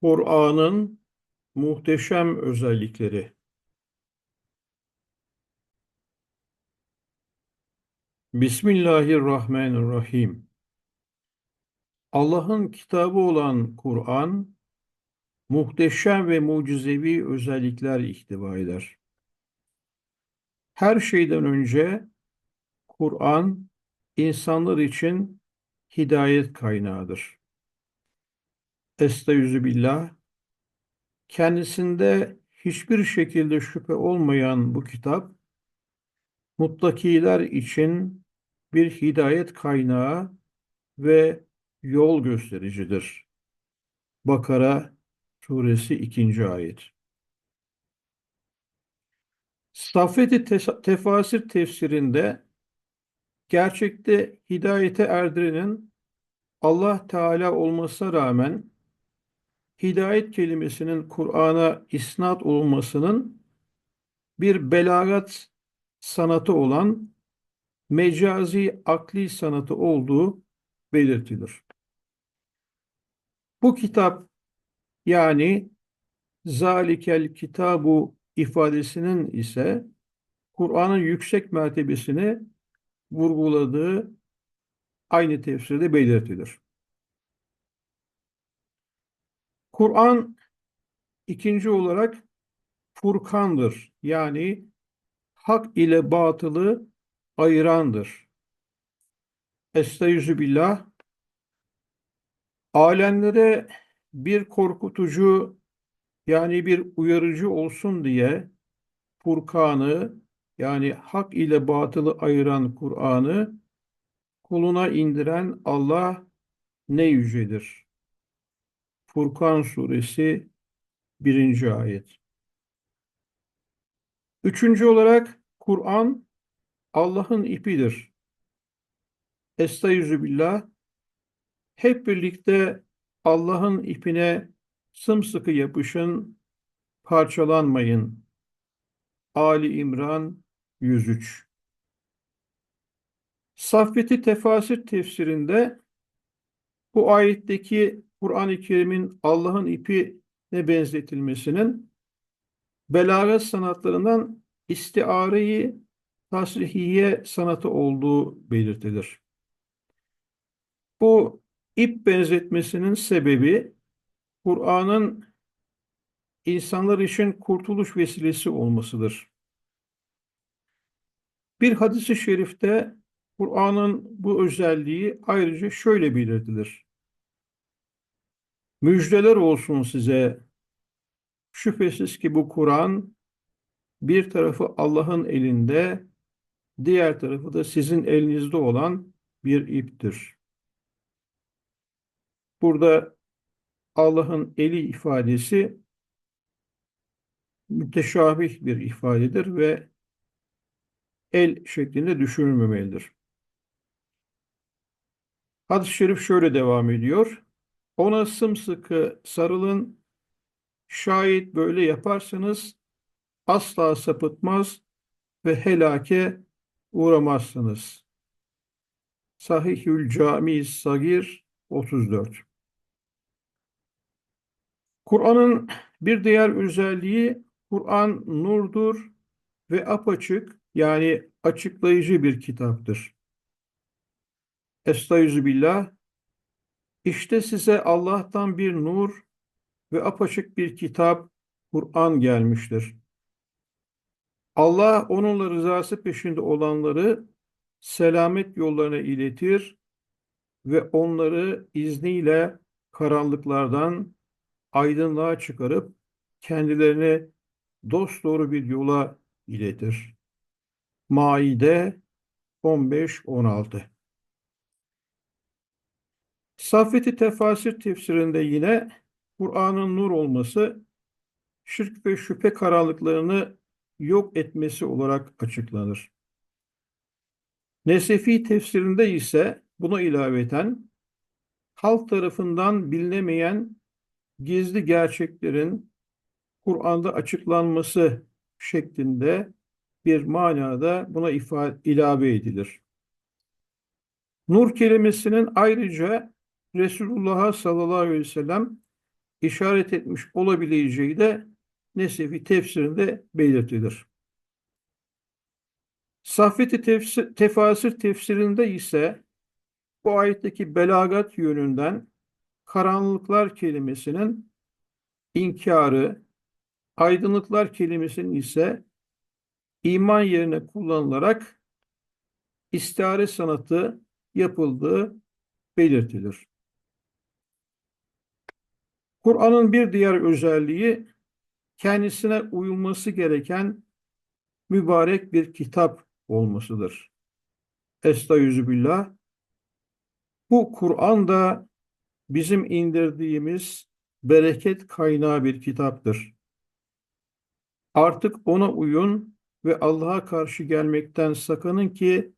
Kur'an'ın muhteşem özellikleri. Bismillahirrahmanirrahim. Allah'ın kitabı olan Kur'an, muhteşem ve mucizevi özellikler ihtiva eder. Her şeyden önce Kur'an, insanlar için hidayet kaynağıdır. Estaizu billah, kendisinde hiçbir şekilde şüphe olmayan bu kitap, muttakiler için bir hidayet kaynağı ve yol göstericidir. Bakara suresi 2. ayet. Saffet-i Tefasir tefsirinde gerçekte hidayete erdirenin Allah Teala olmasına rağmen hidayet kelimesinin Kur'an'a isnat olmasının bir belagat sanatı olan mecazi akli sanatı olduğu belirtilir. Bu kitap yani zalikel kitabu ifadesinin ise Kur'an'ın yüksek mertebesini vurguladığı aynı tefsirde belirtilir. Kur'an ikinci olarak Furkan'dır. Yani hak ile batılı ayırandır. Estaizu billah alemlere bir korkutucu yani bir uyarıcı olsun diye Furkan'ı yani hak ile batılı ayıran Kur'an'ı kuluna indiren Allah ne yücedir. Furkan suresi birinci ayet. Üçüncü olarak Kur'an Allah'ın ipidir. Estaizu billah hep birlikte Allah'ın ipine sımsıkı yapışın, parçalanmayın. Ali İmran 103 Saffeti Tefasir tefsirinde bu ayetteki Kur'an-ı Kerim'in Allah'ın ipine benzetilmesinin belagat sanatlarından istiareyi tasrihiye sanatı olduğu belirtilir. Bu ip benzetmesinin sebebi Kur'an'ın insanlar için kurtuluş vesilesi olmasıdır. Bir hadisi şerifte Kur'an'ın bu özelliği ayrıca şöyle belirtilir. Müjdeler olsun size. Şüphesiz ki bu Kur'an bir tarafı Allah'ın elinde, diğer tarafı da sizin elinizde olan bir iptir. Burada Allah'ın eli ifadesi müteşabih bir ifadedir ve el şeklinde düşünülmemelidir. Hadis-i şerif şöyle devam ediyor. Ona sımsıkı sarılın. Şayet böyle yaparsanız asla sapıtmaz ve helake uğramazsınız. Sahihül Cami Sagir 34 Kur'an'ın bir diğer özelliği Kur'an nurdur ve apaçık yani açıklayıcı bir kitaptır. Estaizu billah işte size Allah'tan bir nur ve apaçık bir kitap Kur'an gelmiştir. Allah onunla rızası peşinde olanları selamet yollarına iletir ve onları izniyle karanlıklardan aydınlığa çıkarıp kendilerini dosdoğru bir yola iletir. Maide 15-16 Saffeti Tefasir tefsirinde yine Kur'an'ın nur olması şirk ve şüphe karanlıklarını yok etmesi olarak açıklanır. Nesefi tefsirinde ise buna ilaveten halk tarafından bilinemeyen gizli gerçeklerin Kur'an'da açıklanması şeklinde bir manada buna ifade, ilave edilir. Nur kelimesinin ayrıca Resulullah'a sallallahu aleyhi ve sellem işaret etmiş olabileceği de Nesefi tefsirinde belirtilir. Saffet-i tefsir, Tefasir tefsirinde ise bu ayetteki belagat yönünden karanlıklar kelimesinin inkarı, aydınlıklar kelimesinin ise iman yerine kullanılarak istihare sanatı yapıldığı belirtilir. Kur'an'ın bir diğer özelliği kendisine uyulması gereken mübarek bir kitap olmasıdır. Estağfirullah. Bu Kur'an da bizim indirdiğimiz bereket kaynağı bir kitaptır. Artık ona uyun ve Allah'a karşı gelmekten sakının ki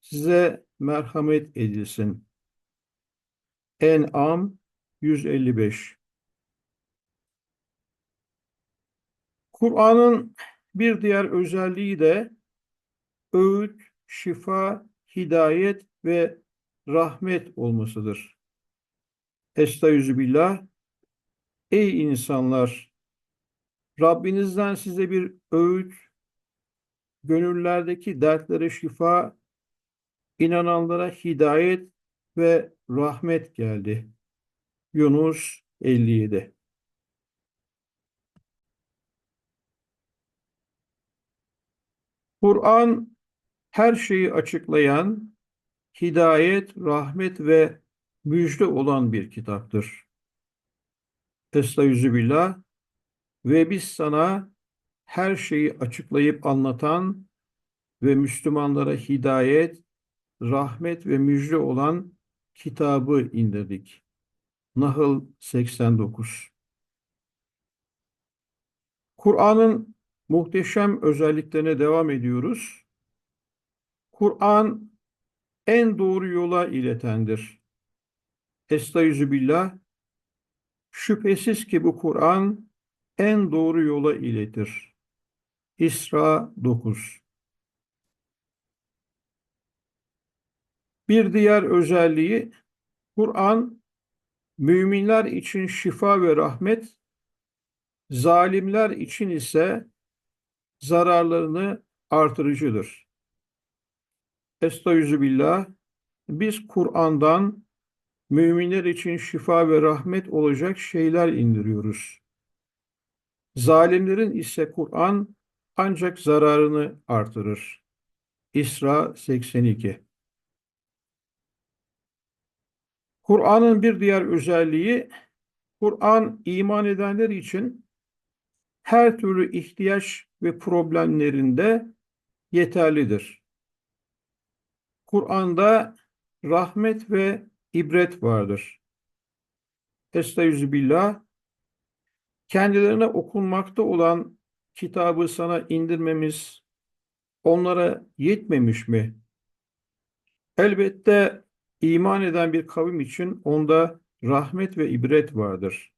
size merhamet edilsin. En'am 155 Kur'an'ın bir diğer özelliği de öğüt, şifa, hidayet ve rahmet olmasıdır. Estağfirullah. Ey insanlar! Rabbinizden size bir öğüt, gönüllerdeki dertlere şifa, inananlara hidayet ve rahmet geldi. Yunus 57 Kur'an her şeyi açıklayan, hidayet, rahmet ve müjde olan bir kitaptır. Estağfirullah ve biz sana her şeyi açıklayıp anlatan ve Müslümanlara hidayet, rahmet ve müjde olan kitabı indirdik. Nahl 89 Kur'an'ın muhteşem özelliklerine devam ediyoruz. Kur'an en doğru yola iletendir. Estağfirullah. Şüphesiz ki bu Kur'an en doğru yola iletir. İsra 9 Bir diğer özelliği Kur'an müminler için şifa ve rahmet, zalimler için ise zararlarını artırıcıdır. Estağfirullah. Biz Kur'an'dan müminler için şifa ve rahmet olacak şeyler indiriyoruz. Zalimlerin ise Kur'an ancak zararını artırır. İsra 82 Kur'an'ın bir diğer özelliği, Kur'an iman edenler için her türlü ihtiyaç ve problemlerinde yeterlidir. Kur'an'da rahmet ve ibret vardır. Estağfirullah. Kendilerine okunmakta olan kitabı sana indirmemiz onlara yetmemiş mi? Elbette iman eden bir kavim için onda rahmet ve ibret vardır.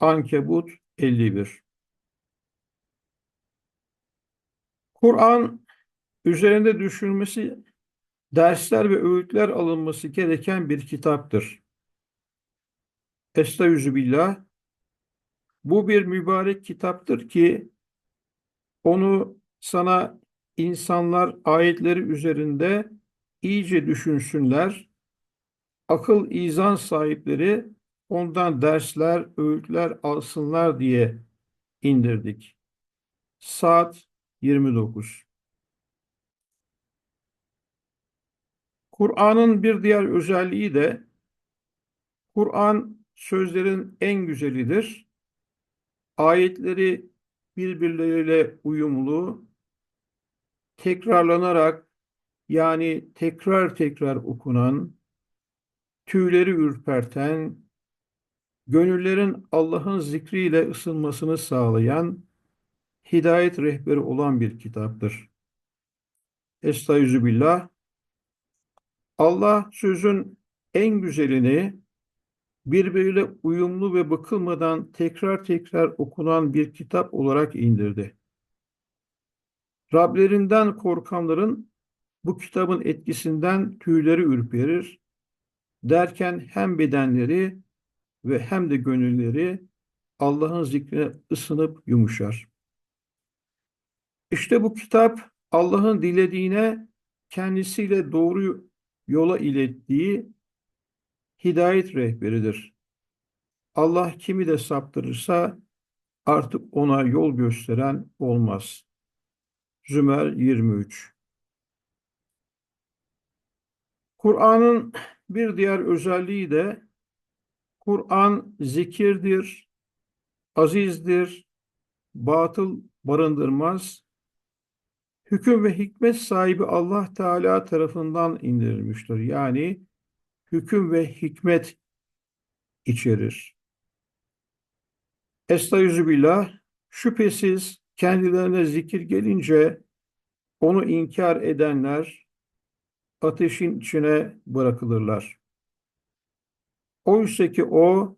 Ankebut 51 Kur'an üzerinde düşünmesi, dersler ve öğütler alınması gereken bir kitaptır. Estağfirullah. Bu bir mübarek kitaptır ki onu sana insanlar ayetleri üzerinde iyice düşünsünler. Akıl izan sahipleri ondan dersler, öğütler alsınlar diye indirdik. Saat 29 Kur'an'ın bir diğer özelliği de Kur'an sözlerin en güzelidir. Ayetleri birbirleriyle uyumlu, tekrarlanarak yani tekrar tekrar okunan, tüyleri ürperten, gönüllerin Allah'ın zikriyle ısınmasını sağlayan hidayet rehberi olan bir kitaptır. Estağfirullah. Allah sözün en güzelini birbiriyle uyumlu ve bakılmadan tekrar tekrar okunan bir kitap olarak indirdi. Rablerinden korkanların bu kitabın etkisinden tüyleri ürperir, derken hem bedenleri ve hem de gönülleri Allah'ın zikrine ısınıp yumuşar. İşte bu kitap Allah'ın dilediğine kendisiyle doğru yola ilettiği hidayet rehberidir. Allah kimi de saptırırsa artık ona yol gösteren olmaz. Zümer 23 Kur'an'ın bir diğer özelliği de Kur'an zikirdir, azizdir, batıl barındırmaz, hüküm ve hikmet sahibi Allah Teala tarafından indirilmiştir. Yani hüküm ve hikmet içerir. Estağfirullah, şüphesiz kendilerine zikir gelince onu inkar edenler ateşin içine bırakılırlar. Oysa ki o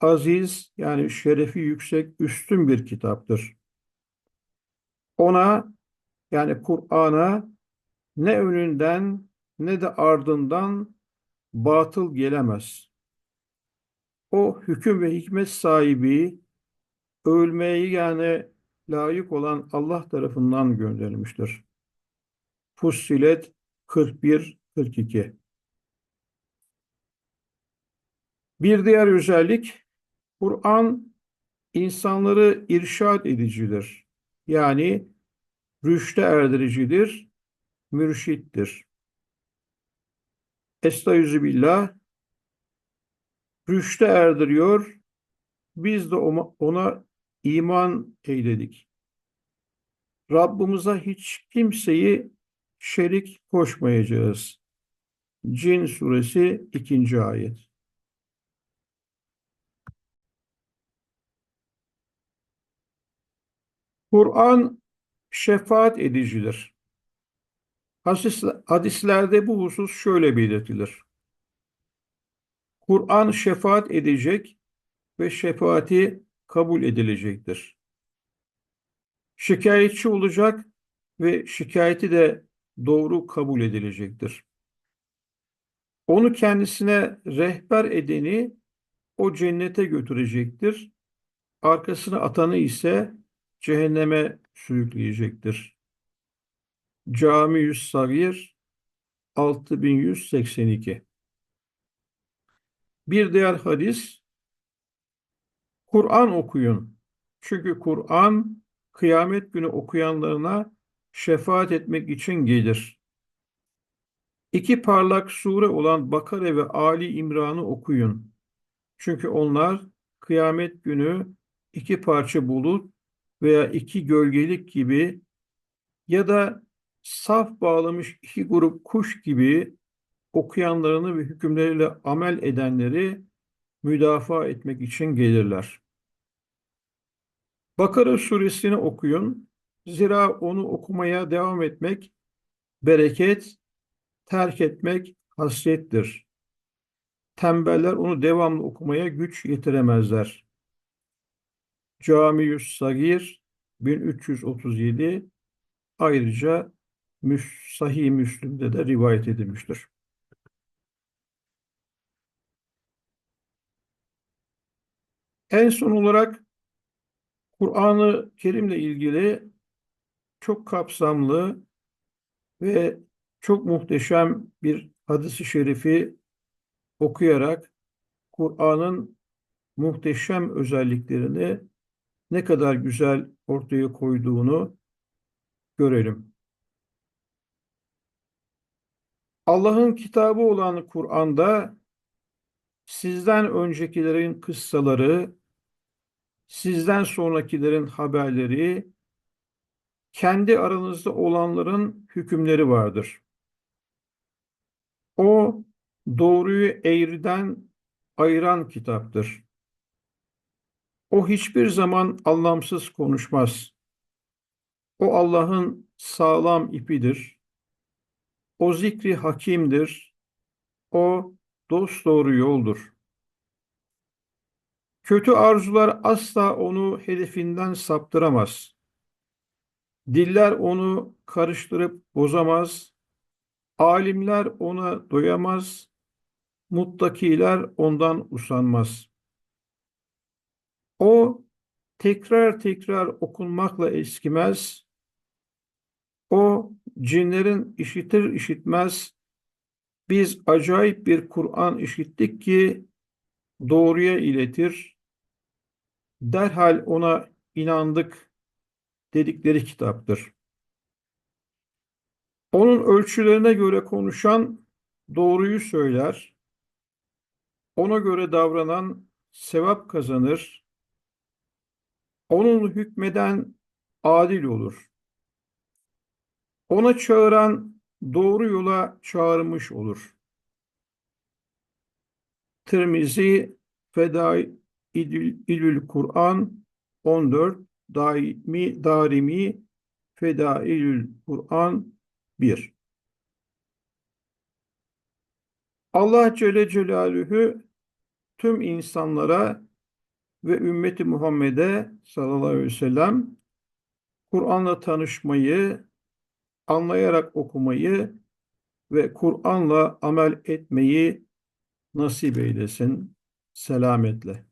aziz yani şerefi yüksek üstün bir kitaptır. Ona yani Kur'an'a ne önünden ne de ardından batıl gelemez. O hüküm ve hikmet sahibi ölmeyi yani layık olan Allah tarafından gönderilmiştir. Fussilet 41-42 Bir diğer özellik Kur'an insanları irşad edicidir. Yani rüşte erdiricidir, mürşittir. Estaizu rüşte erdiriyor. Biz de ona iman eyledik. Rabbimize hiç kimseyi şerik koşmayacağız. Cin suresi 2. ayet. Kur'an şefaat edicidir. Hadislerde bu husus şöyle belirtilir. Kur'an şefaat edecek ve şefaati kabul edilecektir. Şikayetçi olacak ve şikayeti de doğru kabul edilecektir. Onu kendisine rehber edeni o cennete götürecektir. Arkasına atanı ise cehenneme sürükleyecektir. Cami-yüz Sagir 6182 Bir diğer hadis Kur'an okuyun. Çünkü Kur'an kıyamet günü okuyanlarına şefaat etmek için gelir. İki parlak sure olan Bakare ve Ali İmran'ı okuyun. Çünkü onlar kıyamet günü iki parça bulut veya iki gölgelik gibi ya da saf bağlamış iki grup kuş gibi okuyanlarını ve hükümleriyle amel edenleri müdafaa etmek için gelirler. Bakara suresini okuyun. Zira onu okumaya devam etmek bereket, terk etmek hasrettir. Tembeller onu devamlı okumaya güç yetiremezler. Cami-yüz Sagir 1337 ayrıca Sahih Müslim'de de rivayet edilmiştir. En son olarak Kur'an-ı Kerim'le ilgili çok kapsamlı ve çok muhteşem bir hadisi şerifi okuyarak Kur'an'ın muhteşem özelliklerini ne kadar güzel ortaya koyduğunu görelim. Allah'ın kitabı olan Kur'an'da sizden öncekilerin kıssaları, sizden sonrakilerin haberleri, kendi aranızda olanların hükümleri vardır. O doğruyu eğriden ayıran kitaptır. O hiçbir zaman anlamsız konuşmaz. O Allah'ın sağlam ipidir. O zikri hakimdir. O dost doğru yoldur. Kötü arzular asla onu hedefinden saptıramaz. Diller onu karıştırıp bozamaz. Alimler ona doyamaz. Muttakiler ondan usanmaz. O tekrar tekrar okunmakla eskimez. O cinlerin işitir işitmez biz acayip bir Kur'an işittik ki doğruya iletir. Derhal ona inandık dedikleri kitaptır. Onun ölçülerine göre konuşan doğruyu söyler. Ona göre davranan sevap kazanır. Onun hükmeden adil olur. Ona çağıran doğru yola çağırmış olur. Tirmizi Fedailül Kur'an 14 Daimi Darimi Fedailül Kur'an 1 Allah Celle Celaluhu tüm insanlara ve ümmeti Muhammed'e sallallahu aleyhi ve sellem Kur'an'la tanışmayı, anlayarak okumayı ve Kur'an'la amel etmeyi nasip eylesin selametle.